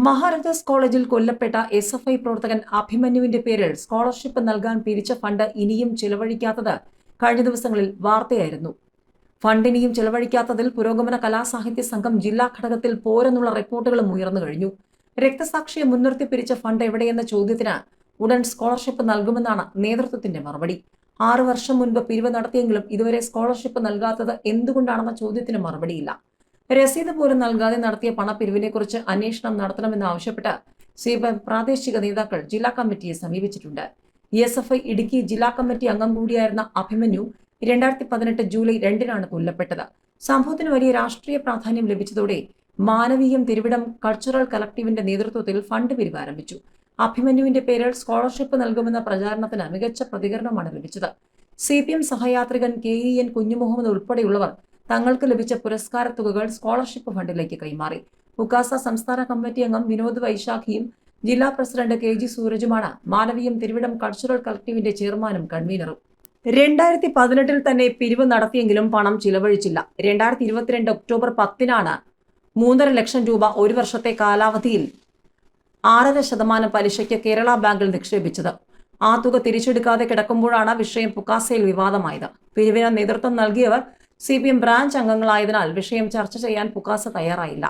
മഹാരാജാസ് കോളേജിൽ കൊല്ലപ്പെട്ട S F I പ്രവർത്തകൻ അഭിമന്യുവിന്റെ പേരിൽ സ്കോളർഷിപ്പ് നൽകാൻ പിരിച്ച ഫണ്ട് ഇനിയും ചെലവഴിക്കാത്തത് കഴിഞ്ഞ ദിവസങ്ങളിൽ വാർത്തയായിരുന്നു. ഫണ്ട് ഇനിയും ചിലവഴിക്കാത്തതിൽ പുരോഗമന കലാസാഹിത്യ സംഘം ജില്ലാ ഘടകത്തിൽ പോരെന്നുള്ള റിപ്പോർട്ടുകളും ഉയർന്നു കഴിഞ്ഞു. രക്തസാക്ഷിയെ മുൻനിർത്തി പിരിച്ച ഫണ്ട് എവിടെയെന്ന ചോദ്യത്തിന് ഉടൻ സ്കോളർഷിപ്പ് നൽകുമെന്നാണ് നേതൃത്വത്തിന്റെ മറുപടി. ആറു വർഷം മുൻപ് പിരിവ് നടത്തിയെങ്കിലും ഇതുവരെ സ്കോളർഷിപ്പ് നൽകാത്തത് എന്തുകൊണ്ടാണെന്ന ചോദ്യത്തിന് മറുപടിയില്ല. രസീത് പോലും നൽകാതെ നടത്തിയ പണപ്പിരിവിനെക്കുറിച്ച് അന്വേഷണം നടത്തണമെന്നാവശ്യപ്പെട്ട് സി പി പ്രാദേശിക നേതാക്കൾ ജില്ലാ കമ്മിറ്റിയെ സമീപിച്ചിട്ടുണ്ട്. എസ് എഫ് ഐ ഇടുക്കി ജില്ലാ കമ്മിറ്റി അംഗം കൂടിയായിരുന്ന അഭിമന്യു രണ്ടായിരത്തി പതിനെട്ട് ജൂലൈ രണ്ടിനാണ് കൊല്ലപ്പെട്ടത്. സംഭവത്തിന് വലിയ രാഷ്ട്രീയ പ്രാധാന്യം ലഭിച്ചതോടെ മാനവീയം തിരുവിടം കൾച്ചറൽ കളക്ടീവിന്റെ നേതൃത്വത്തിൽ ഫണ്ട് പിരിവ് ആരംഭിച്ചു. അഭിമന്യുവിന്റെ പേരിൽ സ്കോളർഷിപ്പ് നൽകുമെന്ന പ്രചാരണത്തിന് മികച്ച പ്രതികരണമാണ് ലഭിച്ചത്. സി പി എം സഹയാത്രികൻ കെ ഇ എൻ കുഞ്ഞുമുഹമ്മദ് ഉൾപ്പെടെയുള്ളവർ തങ്ങൾക്ക് ലഭിച്ച പുരസ്കാര തുകകൾ സ്കോളർഷിപ്പ് ഫണ്ടിലേക്ക് കൈമാറി. ഉക്കാസ സംസ്ഥാന കമ്മിറ്റി അംഗം വിനോദ് വൈശാഖിയും ജില്ലാ പ്രസിഡന്റ് കെ ജി സൂരജുമാണ് മാനവീയം തിരുവിടം കൾച്ചറൽ കളക്ടീവിന്റെ ചെയർമാനും കൺവീനറും. രണ്ടായിരത്തി പതിനെട്ടിൽ തന്നെ പിരിവ് നടത്തിയെങ്കിലും പണം ചിലവഴിച്ചില്ല. രണ്ടായിരത്തി ഇരുപത്തിരണ്ട് ഒക്ടോബർ പത്തിനാണ് മൂന്നര ലക്ഷം രൂപ ഒരു വർഷത്തെ കാലാവധിയിൽ ആറര ശതമാനം പലിശയ്ക്ക് കേരള ബാങ്കിൽ നിക്ഷേപിച്ചത്. ആ തുക തിരിച്ചെടുക്കാതെ കിടക്കുമ്പോഴാണ് വിഷയം പുക്കാസയിൽ വിവാദമായത്. പിരിവിന് നേതൃത്വം നൽകിയവർ സി പി എം ബ്രാഞ്ച് അംഗങ്ങളായതിനാൽ വിഷയം ചർച്ച ചെയ്യാൻ പുക്കാസ തയ്യാറായില്ല.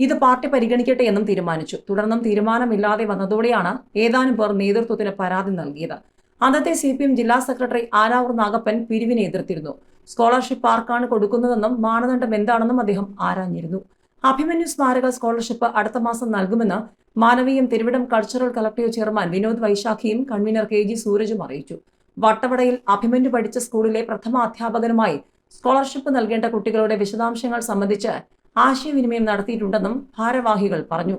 ഇത് പാർട്ടി പരിഗണിക്കട്ടെ എന്നും തീരുമാനിച്ചു. തുടർന്നും തീരുമാനമില്ലാതെ വന്നതോടെയാണ് ഏതാനും പേർ നേതൃത്വത്തിന് പരാതി നൽകിയത്. അന്നത്തെ സി പി എം ജില്ലാ സെക്രട്ടറി ആനാവൂർ നാഗപ്പൻ പിരിവിനെ എതിർത്തിരുന്നു. സ്കോളർഷിപ്പ് ആർക്കാണ് കൊടുക്കുന്നതെന്നും മാനദണ്ഡം എന്താണെന്നും അദ്ദേഹം ആരാഞ്ഞിരുന്നു. അഭിമന്യു സ്മാരക സ്കോളർഷിപ്പ് അടുത്ത മാസം നൽകുമെന്ന് Manaveeyam Thiruvidam cultural collective chairman Vinod വൈശാഖിയും convener K G സൂരജും അറിയിച്ചു. വട്ടവടയിൽ അഭിമന്യു പഠിച്ച സ്കൂളിലെ പ്രഥമ അധ്യാപകനുമായി സ്കോളർഷിപ്പ് നൽകേണ്ട കുട്ടികളുടെ വിശദാംശങ്ങൾ സംബന്ധിച്ച് ആശയവിനിമയം നടത്തിയിട്ടുണ്ടെന്നും ഭാരവാഹികൾ പറഞ്ഞു.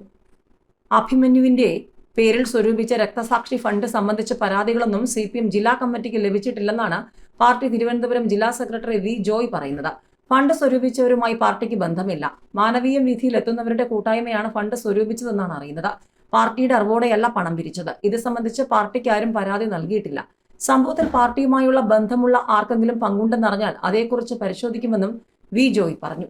അഭിമന്യുവിന്റെ പേരിൽ സ്വരൂപിച്ച രക്തസാക്ഷി ഫണ്ട് സംബന്ധിച്ച പരാതികളൊന്നും സി പി എം ജില്ലാ കമ്മിറ്റിക്ക് ലഭിച്ചിട്ടില്ലെന്നാണ് പാർട്ടി തിരുവനന്തപുരം ജില്ലാ സെക്രട്ടറി വി ജോയ് പറയുന്നത്. ഫണ്ട് സ്വരൂപിച്ചവരുമായി പാർട്ടിക്ക് ബന്ധമില്ല. മാനവീയ വിധിയിലെത്തുന്നവരുടെ കൂട്ടായ്മയാണ് ഫണ്ട് സ്വരൂപിച്ചതെന്നാണ് അറിയുന്നത്. പാർട്ടിയുടെ അറിവോടെയല്ല പണം പിരിച്ചത്. ഇത് സംബന്ധിച്ച് പാർട്ടിക്കാരും പരാതി നൽകിയിട്ടില്ല. സംഭവത്തിൽ പാർട്ടിയുമായുള്ള ബന്ധമുള്ള ആർക്കെങ്കിലും പങ്കുണ്ടെന്നറിഞ്ഞാൽ അതേക്കുറിച്ച് പരിശോധിക്കുമെന്നും വി ജോയ് പറഞ്ഞു